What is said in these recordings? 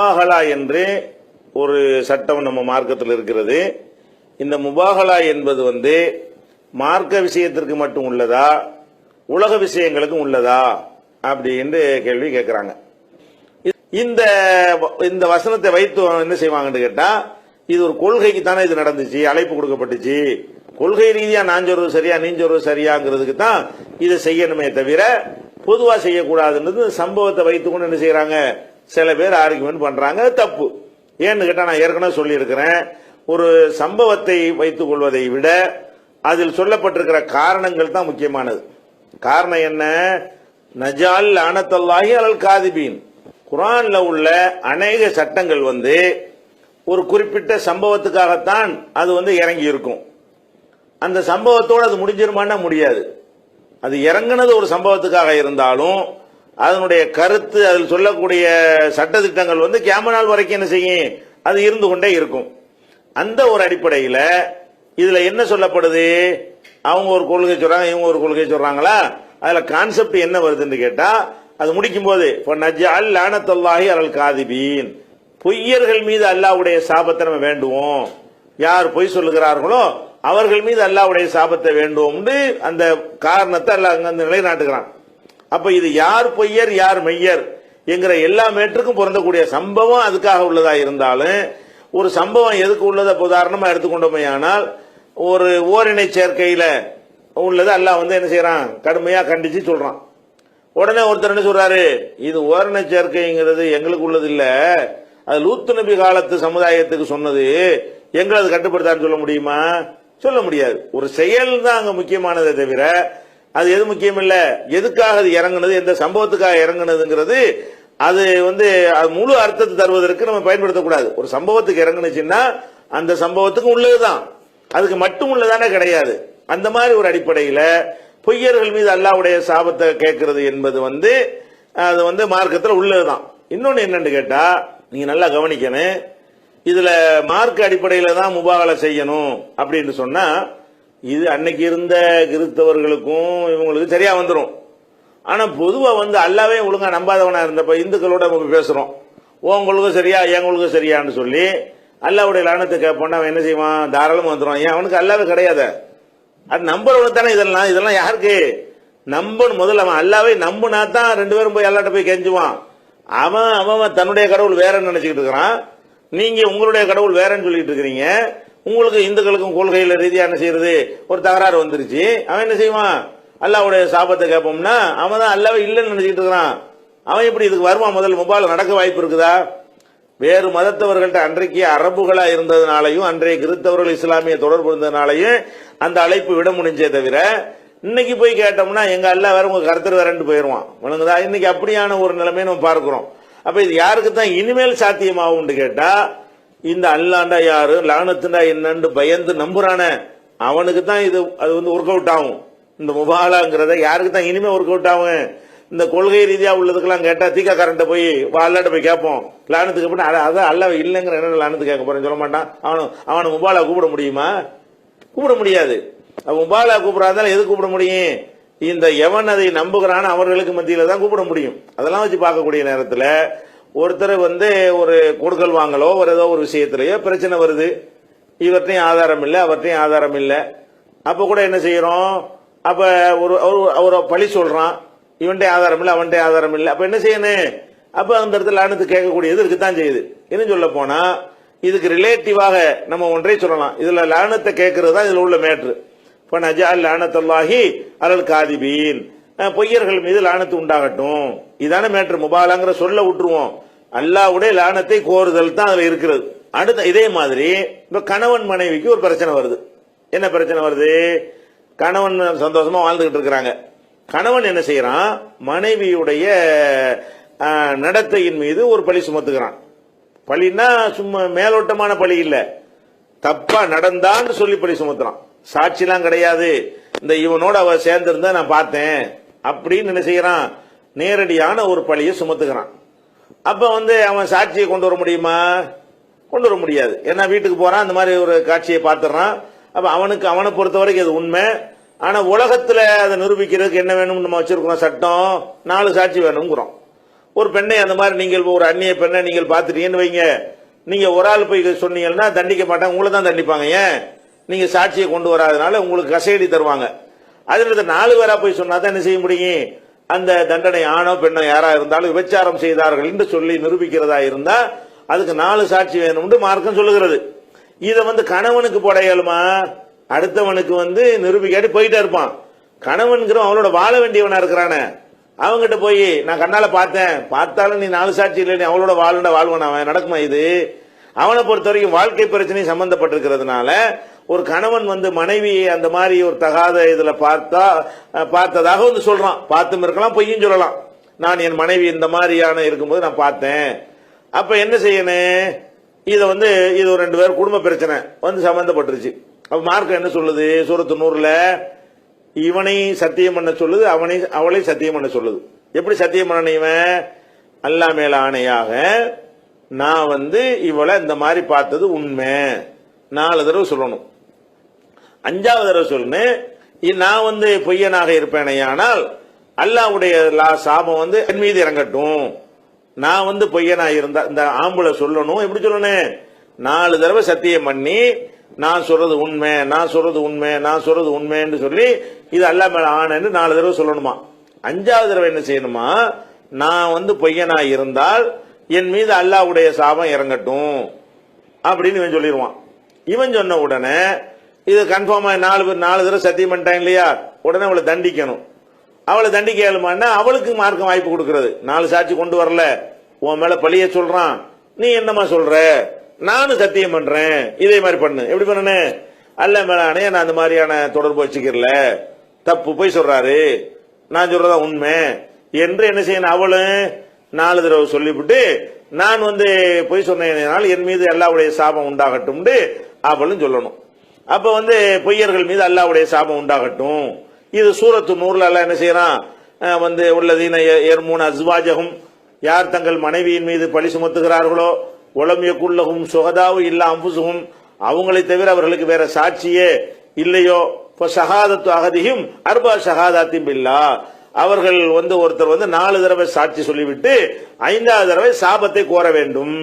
முபாகலா என்று ஒரு சட்டம் நம்ம மார்க்கத்தில் இருக்கிறது. இந்த முபாகலா என்பது வந்து மார்க்க விஷயத்திற்கு மட்டும் உள்ளதா? உலக விஷயங்களுக்கும் உள்ளதா? அப்படின்னு கேள்வி கேட்குறாங்க. இந்த இந்த வசனத்தை வைத்து என்ன செய்வாங்கன்னு கேட்டால் இது ஒரு கொள்கைக்கு தானே இது நடந்துச்சு அழைப்பு கொடுக்கப்பட்டுச்சு. கொள்கை ரீதியாக நான் சொல்றது சரியா நீ சொல்றது சரியாங்கிறதுக்கு தான் இதை செய்யணுமே தவிர பொதுவாக செய்யக்கூடாதுன்றது சம்பவத்தை வைத்துக்கொண்டு என்ன செய்கிறாங்க சில பேர் ஆர்குமெண்ட் பண்றாங்க. தப்பு. ஏன்னு கேட்டா நான் ஏற்கனவே சொல்லியிருக்கிறேன். ஒரு சம்பவத்தை வைத்துக் கொள்வதை விட அதில் சொல்லப்பட்டிருக்கிற காரணங்கள் தான் முக்கியமானது. காரணம் என்ன? நஜால் அனத்தல்லாஹி அலல் காதிபீன். குரான்ல உள்ள அநேக சட்டங்கள் வந்து ஒரு குறிப்பிட்ட சம்பவத்துக்காகத்தான் அது வந்து இறங்கி இருக்கும் அந்த சம்பவத்தோடு அது முடிஞ்சிருமான்னா முடியாது. அது இறங்குனது ஒரு சம்பவத்துக்காக இருந்தாலும் அதனுடைய கருத்து அதில் சொல்லக்கூடிய சட்டத்திட்டங்கள் வந்து கேம நாள் வரைக்கும் என்ன செய்யும்? அது இருந்து கொண்டே இருக்கும். அந்த ஒரு அடிப்படையில் இதில் என்ன சொல்லப்படுது? அவங்க ஒரு கொள்கை சொல்றாங்க இவங்க ஒரு கொள்கை சொல்றாங்களா? அதில் கான்செப்ட் என்ன வருதுன்னு கேட்டால் அது முடிக்கும் போது நஜ்ஜால் லானத்தல்லாஹி அலல் காதிபீன். பொய்யர்கள் மீது அல்லாவுடைய சாபத்தை நம்ம வேண்டுவோம். யார் பொய் சொல்லுகிறார்களோ அவர்கள் மீது அல்லாவுடைய சாபத்தை வேண்டுவோம்னு அந்த காரணத்தை அல்லாஹ் அங்க அந்த நிலைநாட்டுகிறான். அப்ப இது யார் பொய்யர் யார் மெய்யர் என்கிற எல்லா மேற்றுக்கும் பொருந்தக்கூடிய சம்பவம் அதுக்காக உள்ளதா இருந்தாலும் ஒரு சம்பவம் எதுக்கு உள்ளதை? உதாரணமா எடுத்துக்கொண்டோமே ஆனால் ஒரு ஓரினை சேர்க்கையில உள்ளது அல்லாஹ் வந்து என்ன செய்யறான் கடுமையா கண்டிச்சு சொல்றான். உடனே ஒருத்தர் என்ன சொல்றாரு? இது ஓரண சேர்க்கைங்கிறது எங்களுக்கு உள்ளது இல்ல. அது லூத்து நபி காலத்து சமுதாயத்துக்கு சொன்னது. எங்களை அது கட்டுப்படுத்தான்னு சொல்ல முடியுமா? சொல்ல முடியாது. ஒரு செயல் தான் அங்க முக்கியமானதை தவிர அது எது முக்கியம் இல்ல எதுக்காக அது இறங்குனது? எந்த சம்பவத்துக்காக இறங்குனதுங்கிறது அது வந்து அது முழு அர்த்தத்தை தருவதற்கு நம்ம பயன்படுத்தக்கூடாது. ஒரு சம்பவத்துக்கு இறங்குனுச்சுன்னா அந்த சம்பவத்துக்கு உள்ளதுதான். அதுக்கு மட்டும் உள்ளதானே கிடையாது. அந்த மாதிரி ஒரு அடிப்படையில பொய்யர்கள் மீது அல்லாவுடைய சாபத்தை கேட்கறது என்பது வந்து அது வந்து மார்க்கத்தில் உள்ளதுதான். இன்னொன்னு என்னன்னு கேட்டா நீங்க நல்லா கவனிக்கணும் இதுல மார்க் அடிப்படையில தான் முபாகலை செய்யணும் அப்படின்னு சொன்னா இது அன்னைக்கு இருந்த கிறிஸ்தவர்களுக்கும் இவங்களுக்கு சரியா வந்துடும் ஆனா பொதுவா வந்து அல்லாவே ஒழுங்கா நம்பாதவனா இருந்தப்ப இந்துக்களோட நம்ம பேசுறோம். உங்களுக்கும் சரியா எங்களுக்கும் சரியான்னு சொல்லி அல்லாவுடைய லானத்தை கேட்போம்னா அவன் என்ன செய்வான்? தாராளம் வந்துடும் ஏன் அவனுக்கு அல்லாவே கிடையாது. அது நம்புறவனுக்கு தானே இதெல்லாம். இதெல்லாம் யாருக்கு? நம்பன் முதல்ல அவன் அல்லாவே நம்புனா தான் ரெண்டு பேரும் போய் எல்லாட்ட போய் கெஞ்சுவான். அவன் அவன் தன்னுடைய கடவுள் வேறன்னு நினைச்சுக்கிட்டு இருக்கிறான். நீங்க உங்களுடைய கடவுள் வேறன்னு சொல்லிட்டு இருக்கிறீங்க. உங்களுக்கு இந்துக்களுக்கும் கொள்கையில் ரீதியாக என்ன செய்யறது? ஒரு தகராறு வந்துருச்சு. அவன் என்ன செய்வான்? அல்லாவுடைய சாபத்தை கேட்போம்னா அவன் தான் அல்லாவே இல்லைன்னு நினைச்சிட்டு இருக்கிறான். அவன் எப்படி இதுக்கு வருவான் முதல் முபால் நடக்க வாய்ப்பு இருக்குதா? வேறு மதத்தவர்கள்ட்ட அன்றைக்கு அரபுகளா இருந்ததுனாலையும் அன்றைய கிறிஸ்தவர்கள் இஸ்லாமிய தொடர்பு இருந்ததுனாலையும் அந்த அழைப்பு விட முடிஞ்சே தவிர இன்னைக்கு போய் கேட்டோம்னா எங்க அல்லா வேற உங்க கருத்தர் வேறன்ட்டு போயிடுவான் விளங்குதா? இன்னைக்கு அப்படியான ஒரு நிலைமையை நம்ம பார்க்கிறோம். அப்ப இது யாருக்கு தான் இனிமேல் சாத்தியமாகும்னு கேட்டா இந்த அல்லாண்டா யாரு? லானத்துண்டா என்னன்னு பயந்து நம்புறானே. அவனுக்கு தான் இது அது வந்து ஒர்க் அவுட் ஆகும். இந்த முபாலாங்கிறத யாருக்கு தான் இனிமே ஒர்க் அவுட் ஆகும் இந்த கொள்கை ரீதியாக உள்ளதுக்கெல்லாம் கேட்டால் தீக்கா கரண்ட்டை போய் அல்லாட்ட போய் கேட்போம். லானத்துக்கு அப்புறம் அதான் அல்ல இல்லைங்கிற என்ன லானத்து கேட்க போறேன்னு சொல்ல மாட்டான். அவனு அவனை முபாலா கூப்பிட முடியுமா? கூப்பிட முடியாது. அவன் முபாலா கூப்பிடாதால எது கூப்பிட முடியும்? இந்த எவன் அதை நம்புகிறான் அவர்களுக்கு மத்தியில் தான் கூப்பிட முடியும். அதெல்லாம் வச்சு பார்க்கக்கூடிய நேரத்தில் ஒருத்தர் வந்து ஒரு கொடுக்கல் வாங்கலோ ஒரு ஏதோ ஒரு விஷயத்திலேயோ பிரச்சனை வருது. இவர்ட்டையும் ஆதாரம் இல்லை அவர்ட்டையும் ஆதாரம் இல்லை. அப்போ கூட என்ன செய்கிறோம் அப்போ ஒரு ஒரு- பழி சொல்கிறான் இவன்ட்டே ஆதாரம் இல்லை அவன்கிட்ட ஆதாரம் இல்லை. அப்போ என்ன செய்யணும்? அப்போ அந்த இடத்துல லானத்து கேட்கக்கூடியது இருக்குதான் செய்யுது. இன்னும் சொல்ல போனால் இதுக்கு ரிலேட்டிவாக நம்ம ஒன்றை சொல்லலாம். இதில் லானத்தை கேட்கறது தான் இதில் உள்ள மேட்ரு இப்போ நஜா லானத்தல்லாஹி அலல் காதிபீன். பொய்யர்கள் மீது லானத்து உண்டாகட்டும். இதான மேட்ரு முபாலாங்கிற சொல்ல விட்டுருவோம் அல்லாவுடைய லானத்தை கோருதல் தான் அதுல இருக்கிறது. அடுத்த இதே மாதிரி இப்ப கணவன் மனைவிக்கு ஒரு பிரச்சனை வருது. என்ன பிரச்சனை வருது? கணவன் சந்தோஷமா வாழ்ந்துகிட்டு இருக்கிறாங்க. கணவன் என்ன செய்யறான்? மனைவியுடைய நடத்தையின் மீது ஒரு பழி சுமத்துக்கிறான் பழின்னா சும்மா மேலோட்டமான பழி இல்ல. தப்பா நடந்தான்னு சொல்லி பழி சுமத்துறான். சாட்சிலாம் கிடையாது. இந்த இவனோட அவ சேர்ந்திருந்தா நான் பார்த்தேன். அப்படின்னு என்ன செய்யறான்? நேரடியான ஒரு பழியை சுமத்துக்கிறான் அப்ப வந்து அவன் சாட்சியை கொண்டு வர முடியுமா? கொண்டு வர முடியாது. ஏன்னா வீட்டுக்கு போறான் அந்த மாதிரி ஒரு காட்சியை பார்த்துறான் அப்ப அவனுக்கு அவனை பொறுத்த வரைக்கும் அது உண்மை. ஆனா உலகத்துல அதை நிரூபிக்கிறதுக்கு என்ன வேணும்னு நம்ம வச்சிருக்கிறோம்? சட்டம். நாலு சாட்சி வேணுங்கிறோம் ஒரு பெண்ணை அந்த மாதிரி நீங்கள் ஒரு அந்நிய பெண்ணை நீங்கள் பார்த்துட்டீங்கன்னு வைங்க. நீங்க ஒரு ஆள் போய் சொன்னீங்கன்னா தண்டிக்க மாட்டாங்க. உங்களை தான் தண்டிப்பாங்க. ஏன்? நீங்க சாட்சியை கொண்டு வராதனால உங்களுக்கு கசையடி தருவாங்க. அதில் நாலு பேரா போய் சொன்னா தான் என்ன செய்ய முடியும்? அந்த தண்டனை ஆணோ பெண்ணோ யாரா இருந்தாலும் விபச்சாரம் செய்தார்கள் என்று சொல்லி நிரூபிக்கிறதா இருந்தா அதுக்கு நாலு சாட்சி வேணும்னு மார்க்கம் சொல்லுகிறது. இதை வந்து கணவனுக்கு போட இயலுமா? அடுத்தவனுக்கு வந்து நிரூபிக்காட்டி போயிட்டே இருப்பான். கணவன்கிறவன் அவனோட வாழ வேண்டியவனா இருக்கிறானே. அவங்ககிட்ட போய் நான் கண்ணால பார்த்தேன். பார்த்தாலும் நீ நாலு சாட்சி இல்லை நீ அவளோட வாழ்ண்ட வாழ்வன்? அவன் நடக்குமா இது? அவனை பொறுத்த வரைக்கும் வாழ்க்கை பிரச்சனை சம்பந்தப்பட்டிருக்கிறதுனால ஒரு கணவன் வந்து மனைவியை அந்த மாதிரி ஒரு தகாத இதில் பார்த்தா பார்த்ததாக வந்து சொல்கிறான் பார்த்தும் இருக்கலாம் பொய்யும் சொல்லலாம். நான் என் மனைவி இந்த மாதிரியான இருக்கும்போது நான் பார்த்தேன். அப்போ என்ன செய்யணும் இதை வந்து இது ஒரு ரெண்டு பேர் குடும்ப பிரச்சனை. வந்து சம்மந்தப்பட்டுருச்சு அப்போ மார்க்கம் என்ன சொல்லுது? சூரத்து நூறில் இவனை சத்தியம் பண்ண சொல்லுது அவனை அவளை சத்தியம் பண்ண சொல்லுது. எப்படி சத்தியம் பண்ண இவன்? அல்லா மேல ஆணையாக நான் வந்து இவளை இந்த மாதிரி பார்த்தது உண்மை. நாலு தடவை சொல்லணும். அஞ்சாவது தடவை சொல்லணும் இ- நான் வந்து பொய்யனாக இருப்பேனையானால் அல்லாவுடைய லா- சாபம் வந்து என் மீது இறங்கட்டும். நான் வந்து பொய்யனா இருந்தா இந்த ஆம்பளை சொல்லணும். எப்படி சொல்லணும்? நாலு தடவை சத்தியம் பண்ணி நான் சொல்றது உண்மை நான் சொல்றது உண்மை நான் சொல்றது உண்மைன்னு சொல்லி இது அல்லா மேல ஆனன்னு நாலு தடவை சொல்லணுமா? அஞ்சாவது தடவை என்ன செய்யணுமா? நான் வந்து பொய்யனா இருந்தால் என் மீது அல்லாவுடைய சாபம் இறங்கட்டும். அப்படின்னு இவன் சொல்லிடுவான் இவன் சொன்ன உடனே இது கன்ஃபார்மாக நாலு பேர் நாலு தடவை சத்தியம் பண்ணிட்டாங்க இல்லையா? உடனே அவளை தண்டிக்கணும். அவளை தண்டிக்க இயலுமான்னா அவளுக்கு மார்க்கம் வாய்ப்பு கொடுக்கறது. நாலு சாட்சி கொண்டு வரல. உன் மேல பழிய சொல்றான். நீ என்னமா சொல்ற? நானும் சத்தியம் பண்றேன். இதே மாதிரி பண்ணு. எப்படி பண்ணனு? அல்ல மேலானே நான் அந்த மாதிரியான தொடர்பு வச்சுக்கிறல. தப்பு போய் சொல்றாரு. நான் சொல்றதா உண்மை. என்று என்ன செய்யணும்? அவளும் நாலு தடவை சொல்லிவிட்டு நான் வந்து பொய் சொன்னேனால் என் மீது எல்லாவுடைய சாபம் உண்டாகட்டும்னு அவளும் சொல்லணும். அப்ப வந்து பொய்யர்கள் மீது அல்லாவுடைய சாபம் உண்டாகட்டும். இது சூரத்து நூறுல எல்லாம் என்ன செய்யறான்? வந்து உள்ளதீன எர்மூன் அஸ்வாஜகும் யார் தங்கள் மனைவியின் மீது பழி சுமத்துகிறார்களோ உளமியக்குள்ளகும் சுகதாவும் இல்ல அம்புசுகும் அவங்களை தவிர அவர்களுக்கு வேற சாட்சியே இல்லையோ. இப்போ சகாதத்து அகதியும் அர்பா சகாதாத்தியும் இல்லா அவர்கள் வந்து ஒருத்தர் வந்து நாலு தடவை சாட்சி சொல்லிவிட்டு ஐந்தாவது தடவை சாபத்தை கோர வேண்டும்.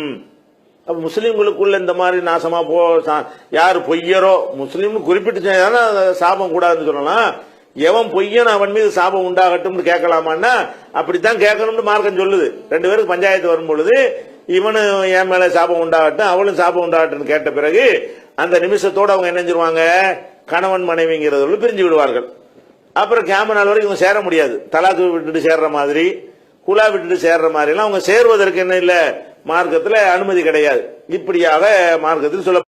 அப்ப முஸ்லீம்களுக்குள்ள இந்த மாதிரி நாசமா போ சா- யார் பொய்யரோ முஸ்லீம் குறிப்பிட்டு சாபம் கூடாதுன்னு சொல்லலாம். எவன் பொய்யன் அவன் மீது சாபம் உண்டாகட்டும்னு கேட்கலாமான்னா அப்படித்தான் கேட்கணும்னு மார்க்கம் சொல்லுது. ரெண்டு பேருக்கு பஞ்சாயத்து வரும்பொழுது இவனு என் மேல சாபம் உண்டாகட்டும் அவளும் சாபம் உண்டாகட்டும்னு கேட்ட பிறகு அந்த நிமிஷத்தோட அவங்க என்ன செஞ்சிருவாங்க? கணவன் மனைவிங்கிறதோடு பிரிஞ்சு விடுவார்கள். அப்புறம் கேம நாள் வரைக்கும் இவங்க சேர முடியாது. தலாக்கு விட்டுட்டு சேர்ற மாதிரி குலா விட்டுட்டு சேர்ற மாதிரி எல்லாம் அவங்க சேர்வதற்கு என்ன இல்லை? மார்க்கத்தில் அனுமதி கிடையாது. இப்படியாக மார்க்கத்தில் சொல்ல